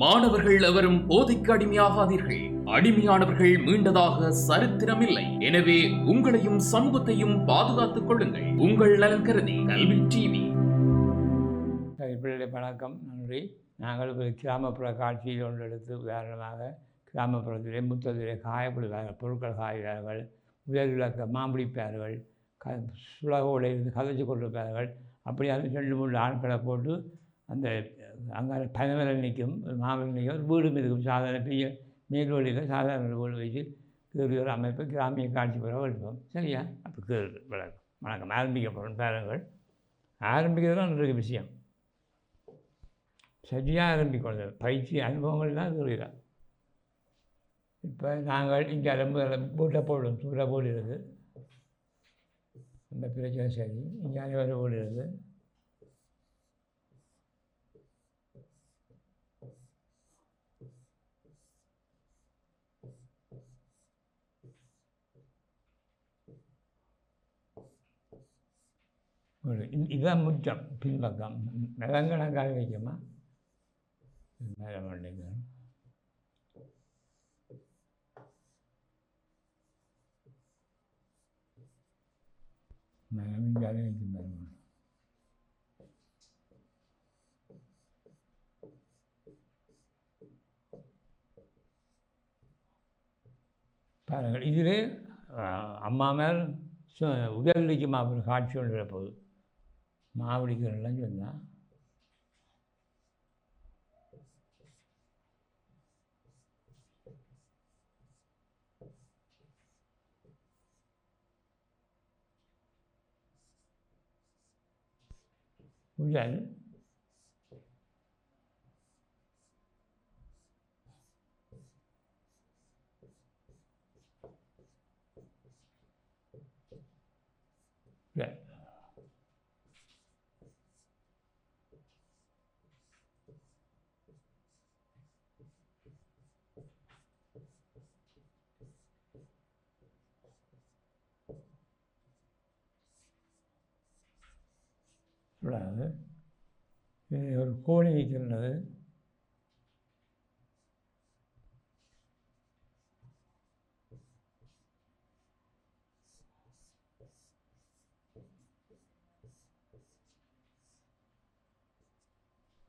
மாணவர்கள் எவரும் போதைக்கு அடிமையாகாதீர்கள். அடிமையானவர்கள் மீண்டதாக சரித்திரமில்லை. எனவே உங்களையும் சமூகத்தையும் பாதுகாத்துக் கொள்ளுங்கள். உங்கள் நலன் கருதி கல்வி டிவி. வணக்கம். நன்றி. நாங்கள் ஒரு கிராமப்புற காட்சியில் ஒன்று எடுத்து உதாரணமாக கிராமப்புறத்திலே முத்தத்திலே காயப்படுகிறார்கள் பொருட்கள் காய்கிறார்கள் உயர் விளக்க மாம்பிடிப்பார்கள் க சுலகோடு இருந்து கதைச்சு கொண்டிருப்பார்கள். அப்படி அது ரெண்டு மூணு ஆட்களை போட்டு அந்த அங்கே பனமரம் நிற்கும் மாமரம் நிற்கும் ஒரு வீடும் இருக்கும். சாதாரண பெரிய மேல்வழியில் சாதாரண வீடு வச்சு கீழ் ஒரு அமைப்பு கிராமிய காட்சி பெற எடுப்போம் சரியா? அப்போ கீறு வணக்கம் வணக்கம். ஆரம்பிக்க போகிறோம் பேரங்கள். ஆரம்பிக்கிறது தான் விஷயம். சரியாக ஆரம்பிக்கொள்ள பயிற்சி அனுபவங்கள்லாம் சொல்லிடலாம் இப்போ நாங்கள் இங்கே ரொம்ப பூட்டை போடுவோம். சூடாக போடுறது அந்த பிரச்சனை சரி. இங்கே அனைவரும் போடுறது ஒரு இதுதான் முற்றம். பின்பக்கம். மிளங்கணக்காக வைக்குமா மேலே பண்ணிக்கிறோம் கால் வைக்கும் பாருங்க பாருங்கள் இதிலே அம்மா மேல் சு- உடல்நிலைக்கு மாபெரும் காட்சி ஒன்று போகுது மாவடிக்கிறெல்லாம் சொன்னால் புரியாது கூடாது இது ஒரு கோழி வைக்கின்றது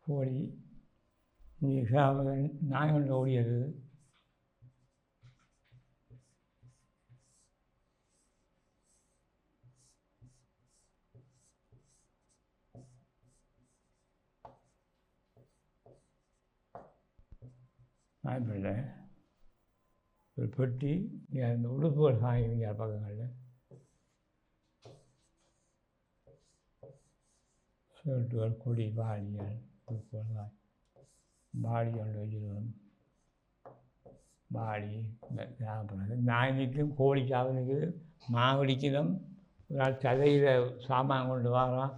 கோழி இங்கே சாவகன் நாய் ஒன்று ஓடியது நாய்ப்பிள்ளை ஒரு பெட்டி இங்கே அந்த உடுப்புகள் காய்ங்க பக்கங்களில் ஷர்ட்டுகள் கொடி பாடிகள் உடுப்புகள் காய். பாடி கொண்டு வச்சிருக்கோம். பாடி இந்த கிராமப்புறம் நாய் நிற்கும் கோழி சாவு நிற்குது மாவடிக்கணும் ஒரு ஆள் சதையில் சாமான் கொண்டு வரான்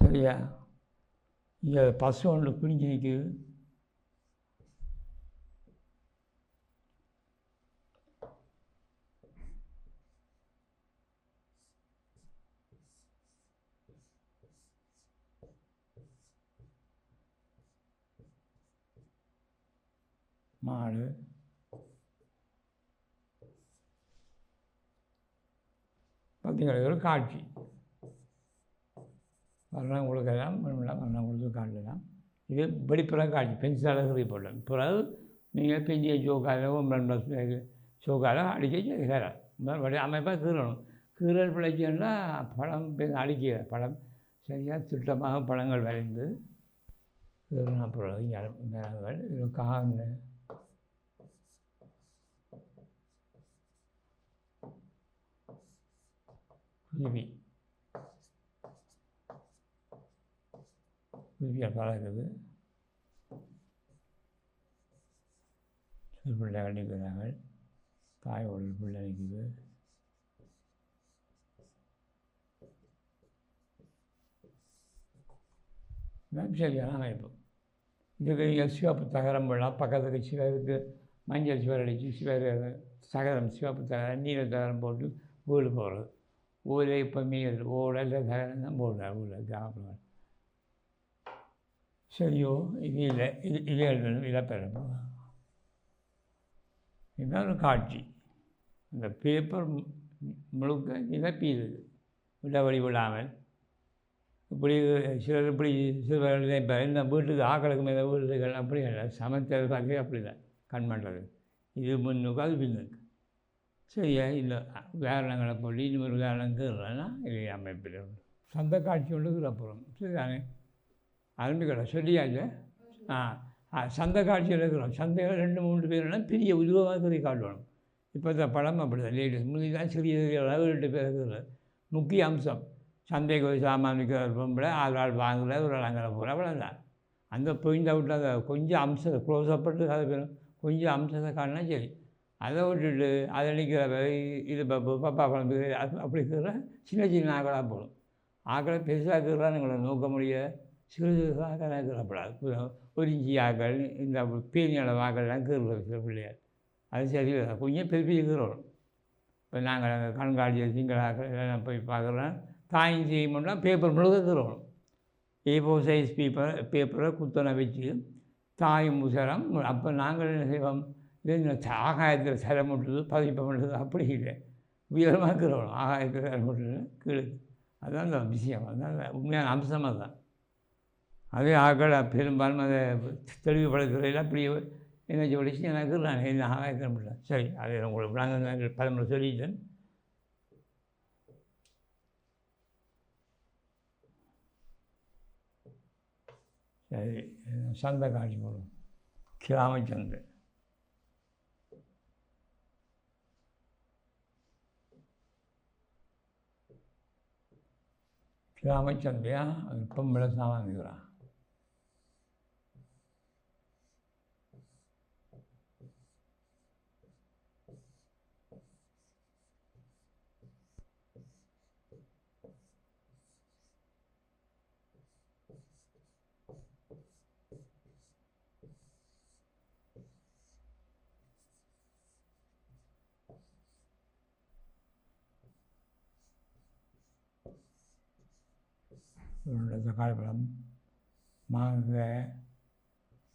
சரியா? இங்கே பசு ஒன்று பிடிஞ்சு நிற்குது மாடு. பார்த்தீங்களா ஒரு காட்சி. மரணம் கொடுக்கலாம் மறுநாள் மரணம் கொடுத்து காட்டலாம் இது வெளிப்புறம் காட்சி பென்சிலால் சொல்லி போடலாம். பிறகு நீங்கள் பெஞ்சிய ஜோக்காலோ மரணம் அடிக்க செய்யலாம். மறுபடி அமைப்பாக கீறணும். கீறல் பிழைச்சுன்னா பழம் அடிக்க பழம். சரியாக திட்டமாக பழங்கள் வரைந்து கீறின பிறகு இங்க மரங்கள் இது கான்னு குருவி குருவியாக பழகுது சிறு பிள்ளைகள் நிற்கிறார்கள் தாய் ஒரு பிள்ளை நிற்குது இதுதான் சரியான அமைப்பு இதுக்கு நீங்கள் சிவப்பு தகரம் போடலாம். பக்கத்துக்கு சிவருக்கு மஞ்சள் சிவர் அடித்து சிவர் தகரம் சிவப்பு தகரம் நீல தகரம் போட்டு வீடு போடுறது. ஊரே இப்போ மீன் ஓடல தகரம் தான் போடுறாரு. ஊரில் கிராமப்புறம் செய்யோ இது இல்லை இது இது எழுதணும் இடப்பெறப்போ இதுதான் காட்சி. இந்த பேப்பர் முழுக்க நிரப்பியது விடவழி விடாமல். இப்படி சிலர் இப்படி சிலர் இப்போ இந்த வீட்டுக்கு ஆக்களுக்கு மேலே வீடுகள் அப்படி இல்லை சமைச்சது பார்க்க அப்படி தான் கண் பண்ணுறது இது முன்னுக்கு அது பின்னுக்கு சரியா இல்லை உதாரணங்களை போட்டு இன்னொரு உதாரணம் கேட்குறேன்னா இது அமைப்பில். உண்டு சொந்த காட்சி ஒன்று அப்புறம் சரிதானே? ஆரம்பிக்கல சொல்லியாச்சு ஆ ஆ, சந்தை காட்சியில் இருக்கிறோம். சந்தையில் ரெண்டு மூணு பேர்னா பெரிய உருவமாக கறி காட்டணும் இப்போ இந்த படம் அப்படிதான். லேடிஸ் முந்தி சிறிய சிறிய அளவு ரெண்டு பேர் இருக்கிறது. முக்கிய அம்சம் சந்தைக்கு ஒரு சாமான் விற்கிற பொம்பளை ஆள் ஆள் வாங்குற ஒரு ஆள் அங்கே போகிற அவ்வளோதான் அந்த பாயிண்ட் அவுட் அந்த கொஞ்சம் அம்சத்தை க்ளோஸ் அப்பட்டு அதை பெறும் கொஞ்சம் அம்சத்தை காட்டினா சரி. அதை விட்டுட்டு அதை நிற்கிற இது பப்பா குழம்பு அப்படி இருக்கிற சின்ன சின்ன ஆக்களாக போகணும் ஆக்களை பெருசாக இருக்கிறான்னு எங்களை நோக்க முடியாது சிறு சிறுசாக இருக்கிறப்படாது ஒரு ஆக்கள் இந்த பீனியோட வாக்கள்லாம் கீறுகிற சில பிள்ளையார் அது சரியில்லை. கொஞ்சம் பெரிய பெரிய கீறணும். இப்போ நாங்கள் கண்காட்சி திங்களாக்கள் எல்லாம் போய் பார்க்குறோம். தாயும் செய்யணும்னா பேப்பர் முழுக்க கீறணும். ஏ ஃபோர் சைஸ் பேப்பர் பேப்பரை குத்தனை வச்சு தாயும் முசரம் அப்போ நாங்கள் என்ன செய்வோம்? ஆகாயத்தில் சிரம் முட்டுது பதிப்பம் முட்டுது அப்படி இல்லை. உயரமாக இருக்கிறோம் ஆகாயத்தில் சிரம் முட்டுது கீழே அதுதான் அந்த விஷயம். அதுதான் உண்மையான அம்சமாக தான் அதே ஆக்கள் பெரும்பாலும் அதை தெளிவுபடுத்துறையில் அப்படி என்ன சொல்லிச்சு எனக்கு நான் என்ன ஆகாயத்தில் முடியல சரி அதை உங்களுக்கு நாங்கள் பலமுறை சொல்லிட்டேன். சரி சந்தை காட்சி போடும் கிராமச்சந்தை. கிராமச்சந்தையா? அது பொம்பளை சாமான் இருக்கிறான் உருண்டை தக்காளி மாங்காய்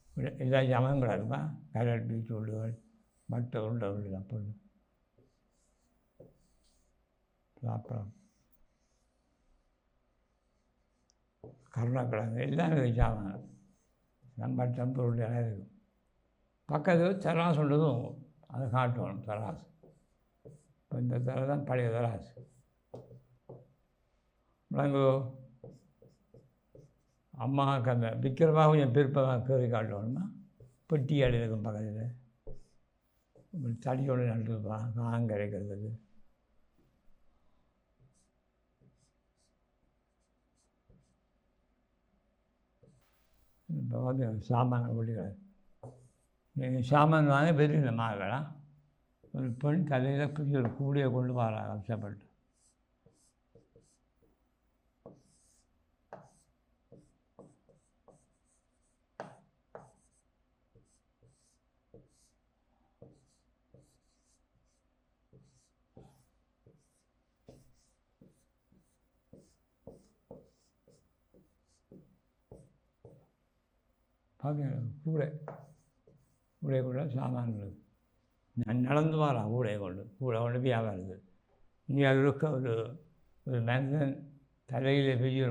இப்படி எல்லா ஜாமானும் கிடக்குமா கேரட் பீட்ரூட்டுகள் மட்டை உருண்டை உருண்டை போட்டு அப்புறம் கருணக்கிழங்கு எல்லாம் எல்லாமே ஜாமான் நம்ம டம்பு உருண்டை எல்லாம் இருக்கும் பக்கத்து தராசு உள்ளதும் அதை காட்டுவோம் தராசு. இப்போ இந்த தர தான் பழைய தராசு. விளங்கோ அம்மா அந்த விற்கிறமாக கொஞ்சம் பிற்பதான் கீறி காட்டணும்னா பெட்டி அடி இருக்கும் பக்கத்தில் தடியோடு நட்டுருப்பான் காங்கரைக்கிறதுக்கு இப்போ வந்து சாமான் கொள்ளிக்கிறது நீங்கள் சாமான் வாங்க பெரிய மாகலாம் ஒரு பெண் தலையில் பெரிய ஒரு கூடையை கொண்டு வர கஷ்டப்பட்டு. பார்க்க கூடை கூடை கூட சாமான் இருக்குது நான் நடந்து வரேன் கூடையை கொண்டு கூடை கொண்டு வியாபாரம் இருக்குது இங்கே அது இருக்க ஒரு ஒரு மனிதன் தலையில் பெரிய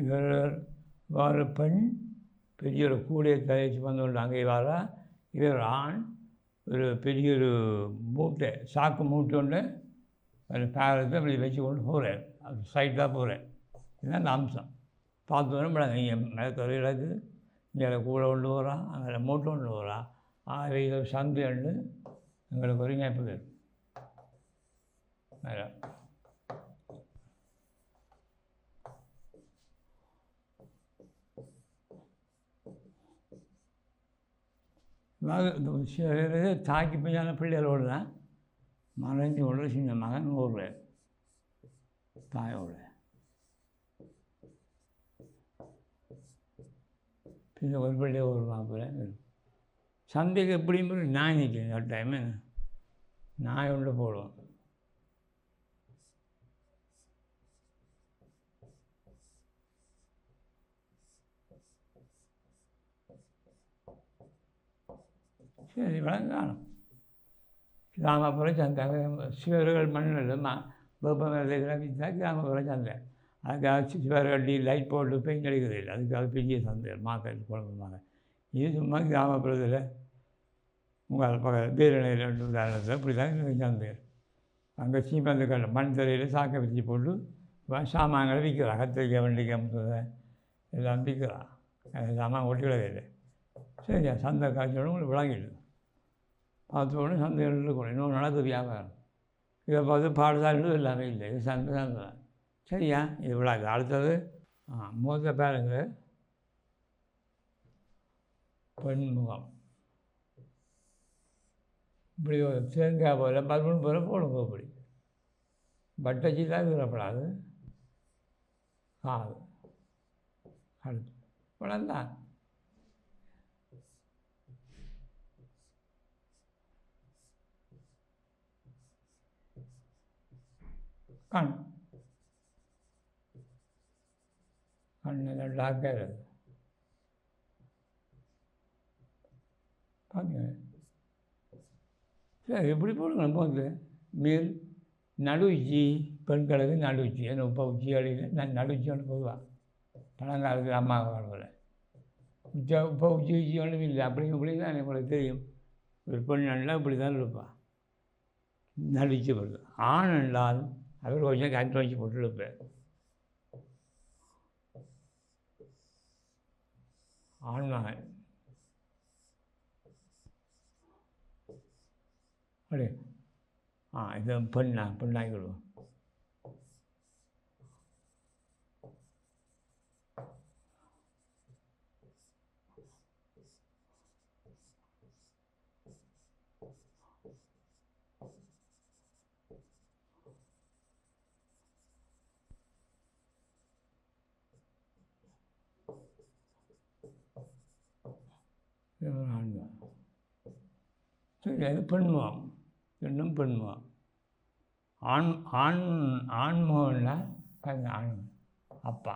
இவர் வார பெண் பெரிய ஒரு கூடையை தயாரித்து வந்து அங்கே வாரா. இவர் ஆண் ஒரு பெரிய ஒரு மூட்டை சாக்கு மூட்டை ஒன்று ஒரு பேரத்தை அப்படி வச்சு கொண்டு போகிறேன் அது சைட்டாக போகிறேன் இதுதான் அந்த அம்சம். பார்த்து வரும் இங்கே மேற்கொரு இலக்கு இங்கே கூட கொண்டு போகிறான் அங்கே மூட்டை கொண்டு போகிறான் ஆறு சந்தை உண்டு எங்களுக்கு ஒரு ஞாபகம் மேலே அதாவது இந்த சில பேர் தாக்கி பஞ்சான பிள்ளைகளோடு தான். மறைஞ்சு உள்ள சின்ன மகன் ஊரில் தாயோட. பின்ன ஒரு பிள்ளை ஒரு மாப்பிள்ளை சந்தைக்கு எப்படியும் நாய் நிற்கும் ஒரு டைமு நாய் உள்ள போடுவோம் சரி விளங்காணும் கிராமப்புற சந்தை சிவர்கள் மண்ணிலுமா வெப்பநிலைகளை விற்றா கிராமப்புற சந்தை அதுக்காக சிவர்கள் கட்டி லைட் போட்டு பெயிண்ட் அடிக்கிறது இல்லை அதுக்காக பெரிய சந்தை மார்க்கெட் குழம்புமாங்க இது சும்மா கிராமப்புறத்தில் உங்கள் பக்கம் வீரநிலை ரெண்டு உதாரணத்தில் இப்படி தான் சந்தை அங்கே சீமந்துக்கள் மண் தரையில் சாக்கை வச்சு போட்டு சாமான்களை விற்கிறான் கத்திரிக்காய் வெண்டிக்காய் எல்லாம் விற்கிறான் சாமான் ஒட்டிக்கிடவே இல்லை சரியா சந்தை காய்ச்சலும் உங்களுக்கு விளங்கிடுது பார்த்த உடனே சந்தைகள் இருக்கணும் இன்னும் நடக்குது வியாபாரம். இதை பார்த்து பாடுதாலும் எல்லாமே இல்லை. இது சந்தை சந்தை. தான் சரியா? இது விழாக்கு அடுத்தது. ஆ பேருங்க. பெண்முகம் இப்படி ஒரு தேங்காய் போல பதிமூணு போல போடுங்க இப்படி. பட்டச்சி தான் விடப்படாது காது. அடுத்து. இவ்வளோதான் கண். கண் டாக்டர் பாருங்க. சரி இப்படி போடுங்க போகுது மேல் நடுச்சி பெண்களுக்கு நடுச்சி ஏன்னா உச்சி அடியில் நான் நடுச்சியோன்னு போடுவான் பழங்காலத்தில் அம்மா காலத்தில் உச்சா இப்போ உச்சி உச்சி ஒன்றும் இல்லை. அப்படி இப்படி தான் உங்களுக்கு தெரியும். ஒரு பெண் நல்லா இப்படி தான் இருப்பான் நடிச்சு வருது ஆண் என்றால் அவர் கொஞ்சம் கண் வச்சு போட்டு இருப்பேன் ஆண்மகன் அப்படி ஆ இது பெண்ணா பெண்ணாகி விடுவோம் இது ஒரு ஆண்மகன் சரி அது பெண்முகம் பெண்ணும் பெண்மா ஆண் ஆண் ஆண்மோன்னா ஆண் அப்பா.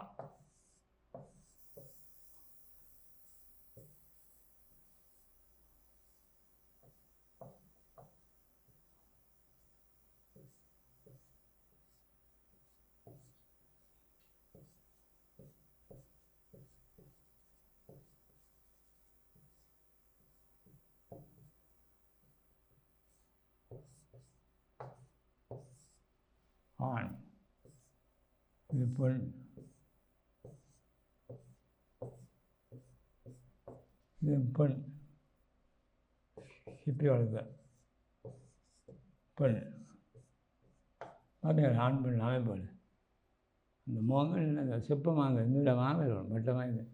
இது பெண் இது பெண் இப்படி வளர்க்க பெண் பார்த்தீங்க ஆண் பெண் அமைப்பாடு இந்த முகங்கள் அந்த செப்பமாக நீளமாக இருக்கும் மட்டமாக இது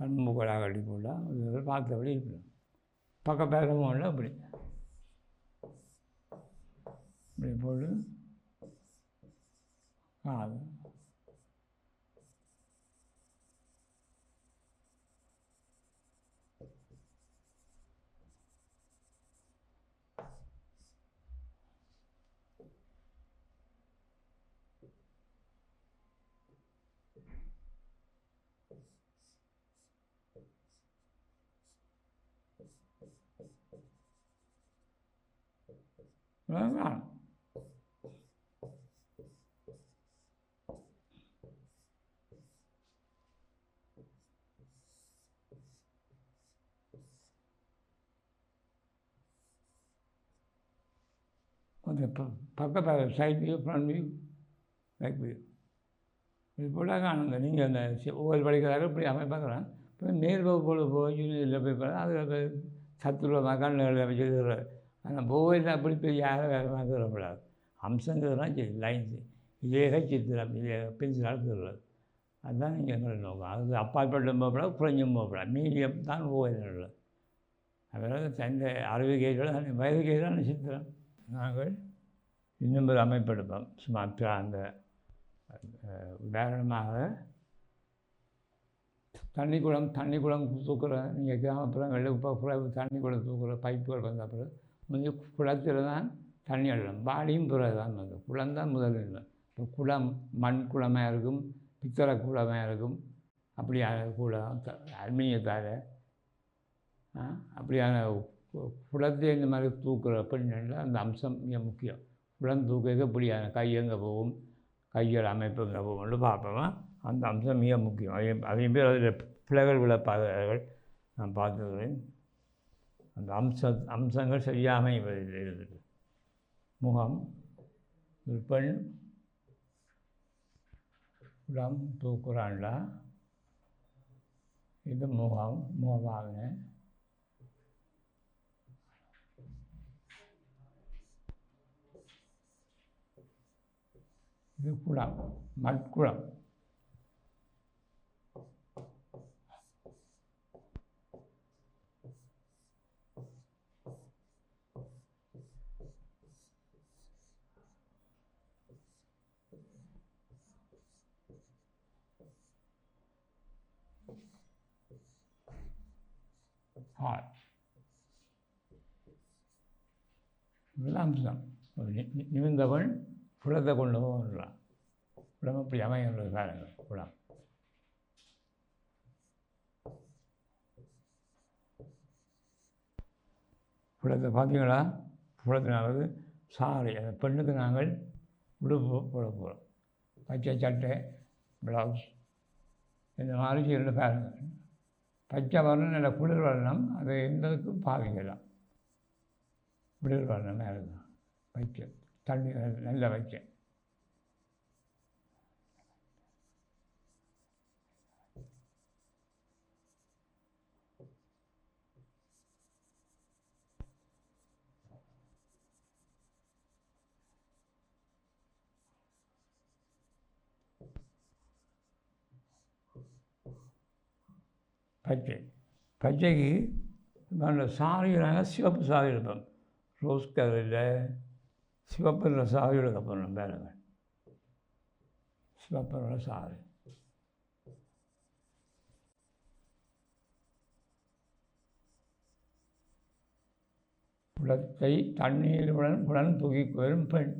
கண்மு கொடா கட்டி போட்டால் பார்த்தபடி இப்படி பக்க பேரமும் இல்லை அப்படி. இப்படி போட்டு காது வேண்டாம் அந்த பக்கத்தில் side view front view back view இது போல காணுங்க நீங்கள் அந்த ஒவ்வொரு படிக்கிறாங்க இப்படி பார்க்குறான் இப்போ நேர் வகுப்போடு போய் யூனிவர்சிட்டியில் போய் பார்த்தா அதில் சத்துருவமாக கண்ணுகளை வச்சு ஆனால் போவையில் அப்படி போய் யாரும் வேறு சொல்லக்கூடாது. அம்சங்கிறதுலாம் சரி லைன்ஸு இதேக சித்திரம் இதே பென்சிலால் கீறுறது அதுதான் எங்களோட நோக்கம். அது அப்பாற்பட்டும் போகப்படாது குறைஞ்சும் போகப்படாது மீடியம் தான் போகிறது அதாவது தந்தை அறுபது கேஜோட வயது கேஜான சித்திரம். நாங்கள் இன்னும் ஒரு அமைப்பெடுப்போம் சும்மா அந்த உதாரணமாக தண்ணி குளம் தண்ணி குளம் தூக்குற நீங்கள் கிராமப்புறங்களில் இப்போ தண்ணி குளம் தூக்குற பைப்புகள் வந்த பிறகு முந்தைய குளத்தில் தான் தண்ணி அள்ளணும் பாடியும் பிறகு தான் வந்து குளம் தான் முதல்ல இப்போ குளம் மண் குளமாக இருக்கும் பித்தளை குளமாக இருக்கும். அப்படியான குளம் த- அலுமினியத்தால் அப்படியான குளத்தை இந்த மாதிரி தூக்குற அப்படின்னா அந்த அம்சம் மிக முக்கியம். குளம் தூக்க இப்படியான கை எங்கே போகும்? கையோட அமைப்பு எங்கே போகும்னு பார்ப்போம்? அந்த அம்சம் மிக முக்கியம். அதையும் அதையும் பேர் அதில் பிள்ளைகள் விழப்பார்கள் நான் பார்த்துக்கிறேன். அந்த அம்ச அம்சங்கள் சரியாக அமைவதில்லை இருக்குது முகம் ஒரு பெண் குளம் தூக்குறான்டா. இது முகம் முகமாக. இது குளம் மட்குளம் ஆர் இதெல்லாம் அம்சம் ஒரு நி- நி- நிமிர்ந்தவன் குளத்தை கொண்டு போகிறான் குளம் அப்படி அமைகின்ற காலங்கள் குளம் குளத்தை பார்த்தீங்களா புலத்தினாவது சாரி அந்த பெண்ணுக்கு நாங்கள் உடுப்பு போட போகிறோம் பச்சை சட்டை ப்ளவுஸ் இந்த மாதிரி இருந்து பாருங்கள். பச்சை வர்ணம் நல்ல குளிர் வர்ணம் அது எந்ததுக்கும் பாவிக்கலாம் குளிர் வர்ணமாக இருக்கும் பச்சை தண்ணி நல்ல பச்சை பச்சை பச்சைக்கு நல்ல சாரிகளாக சிவப்பு சாரி எடுப்போம் ரோஸ் கலரில் சிவப்பு சாரி எடுக்கப்போம் நம்ம பாருங்க. சிவப்பரோட சாரி குளத்தை தண்ணீருடன் குடன் தூக்கி வரும் பெண்.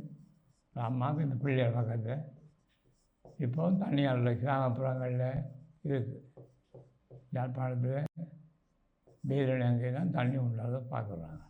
அம்மாவுக்கு இந்த பிள்ளைகள் பக்கத்தில் இப்போ அல்ல கிராமப்புறங்களில் இருக்குது யாழ்ப்பாணத்தில் பீரன் அங்கே தான் தண்ணி உண்டாத பார்க்குறாங்க.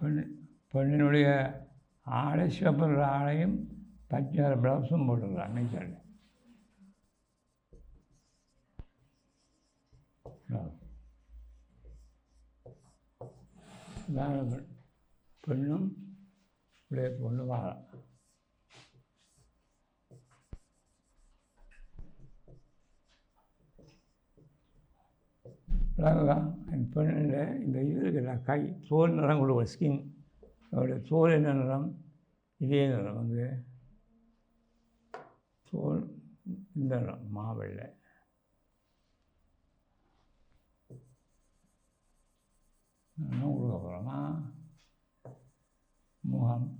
பெண் பெண்ணினுடைய ஆடை சிவப்பு ஆடையும் பச்சை ப்ளவுஸும் போட்டுருக்காங்க நீச்சல் பெண்ணும் இப்படியே பொண்ணு வாழ. விளங்குதான் என் பெண்ணில் இந்த இது இருக்குல்ல கை தோல் நிறம் கொடுக்க ஸ்கின் அவருடைய தோல் என்ன நிறம்? இதே நிறம் வந்து தோல் இந்த நிறம் மாவெள்ளை. கொடுக்க போகிறோமா முகம்.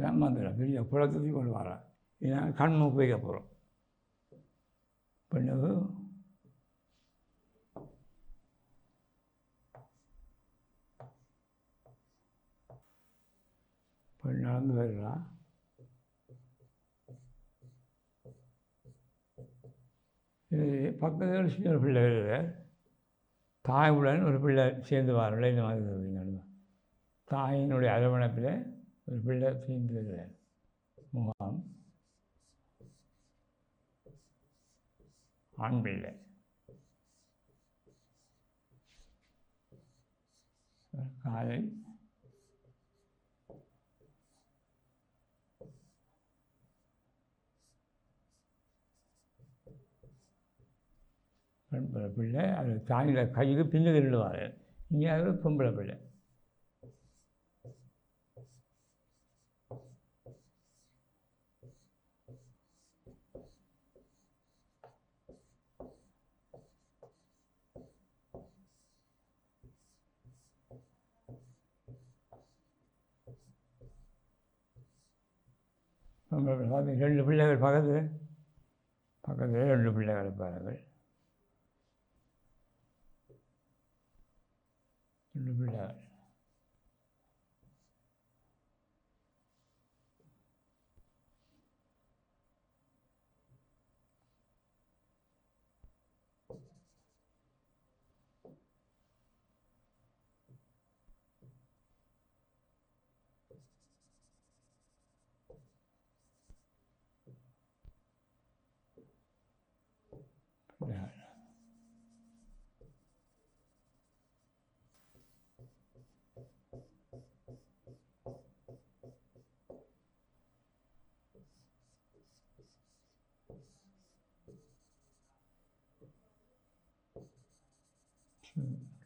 இதான் வந்துடும் பெரிய குளத்துக்கு கொண்டு வரேன் இதான் கண் உபயோக போகிறோம் பெண்ணுக்கு பெண் நடந்து வருகிறான் இது பக்கத்தில் சின்ன ஒரு பிள்ளை வருது தாயுடன் ஒரு பிள்ளை சேர்ந்து வரல இந்த மாதிரி தாயினுடைய அரவணைப்பில் ஒரு பிள்ளை சேர்ந்து முகாம் ஆண் பிள்ளை காலை பெண்பிள்ளை பிள்ளை அது தாயில் கையில் பின்னு திருடுவார் இங்கே அது பொம்பளை பிள்ளை நம்ம சாமி ரெண்டு பிள்ளைகள் பக்கத்தில் பக்கத்தில் ரெண்டு பிள்ளைகள் இருப்பார்கள் ரெண்டு பிள்ளைகள் பிள்ளைகள்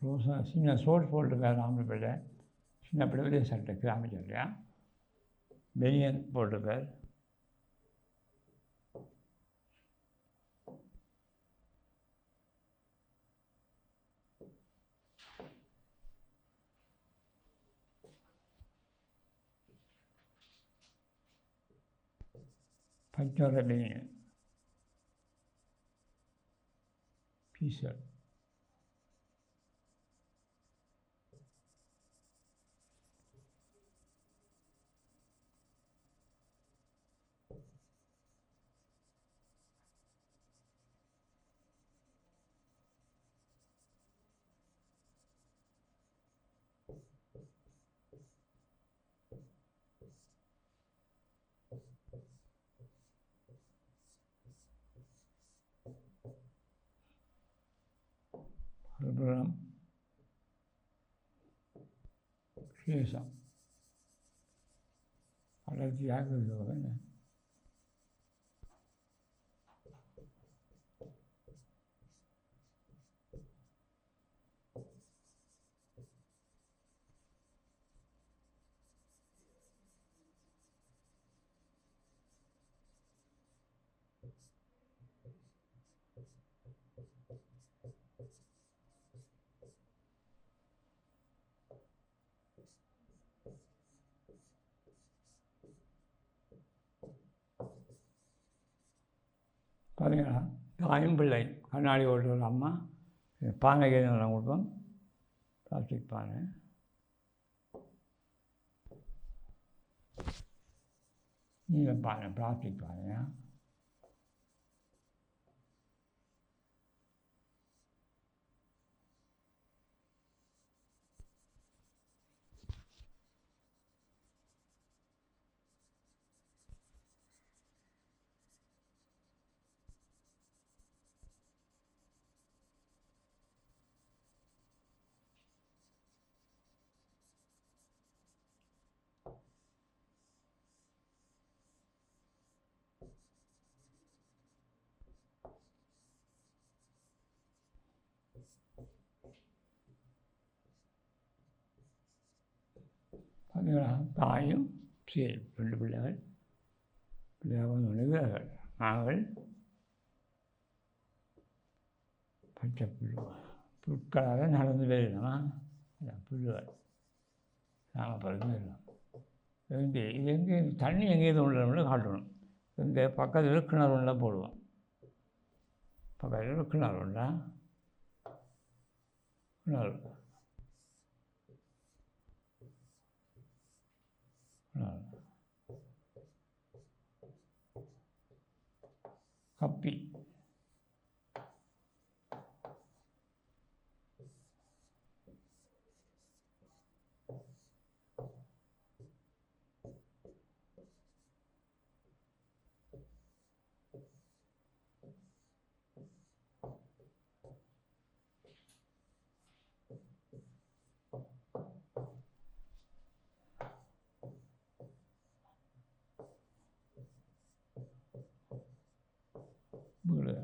ரோசா சின்ன சோட் போட்டிருக்காரு ஆம்பளை பிள்ளை சின்ன பிள்ளை வெளியே சட்டை கிராம சட்டையா பெனியன் போட்டிருக்கார் factorial in P cell. 最少。好了，第二个就是什么呢？பார்த்தீங்களா தாயும் பிள்ளை கண்ணாடி ஓட்டுற ஒரு அம்மா. பானை கேட்க கொடுப்போம் பிளாஸ்டிக் பானை. நீல பானை பிளாஸ்டிக் பானையா? பார்த்தீங்களா தாயும் சரி ரெண்டு பிள்ளைகள் வந்து மனிதர்கள் நாங்கள் பச்சை புல் புட்களாக நடந்து அதான் புல்லுகள் நாங்கள் போயிடலாம் இங்கே இது எங்கே தண்ணி எங்கேயிருந்து உள்ளோம்னு காட்டணும் இங்கே பக்கத்தில் கிணறு உள்ள போடுவோம் பக்கத்தில் கிணறு உண்டா கிணறு கிணறு கப்பி வீடு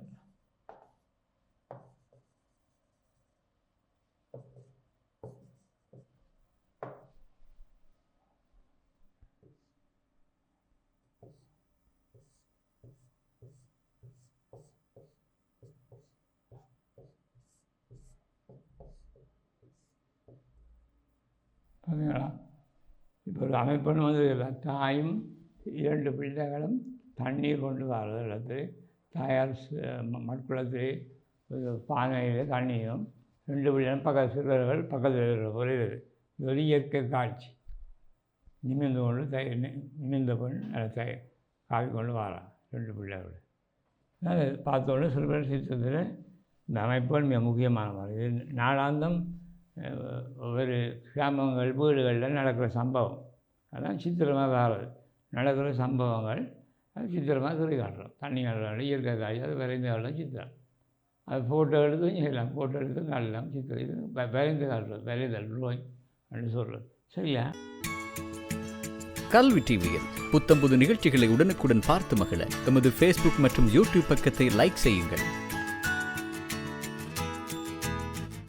பார்த்தீங்களா இப்போ ஒரு அமைப்புன்னு வந்து தாயும் இரண்டு பிள்ளைகளும் தண்ணீர் கொண்டு வர்றது தாயார் ச- பானையில் தண்ணியும் ரெண்டு பிள்ளைகளும் பக்கத்து சிறுவர்கள் பக்கத்தில் புரியுது இது ஒரு இயற்கை காட்சி. நிமிர்ந்து கொண்டு தை நி- நிமிர்ந்த பெண் அதை காவி கொண்டு வரான் ரெண்டு பிள்ளைகள் அதை பார்த்தோன்னே சிறுவர் சித்தத்தில் இந்த அமைப்புகள் மிக முக்கியமானது இது நாளாந்தம் அஹ், ஒவ்வொரு கிராமங்கள் வீடுகளில் நடக்கிற சம்பவம். அதான் சித்திரமாக வேறு நடக்கிற சம்பவங்கள் அது சித்திரமாக சொல்லி காட்டுறோம் தண்ணி காட்டுறோம் இயற்கை காட்சி அது விரைந்து காட்டுறோம் சித்திரம். அது ஃபோட்டோ எடுத்தும் செய்யலாம். ஃபோட்டோ எடுத்து காட்டலாம். சித்திரம் இது வ- காட்டுறது. விரைதல் ட்ராயிங் அப்படின்னு சொல்கிறது சரியா கல்வி டிவியில் புத்தம்புது நிகழ்ச்சிகளை உடனுக்குடன் பார்த்து மகிழ. எமது ஃபேஸ்புக் மற்றும் யூடியூப் பக்கத்தை லைக் செய்யுங்கள்.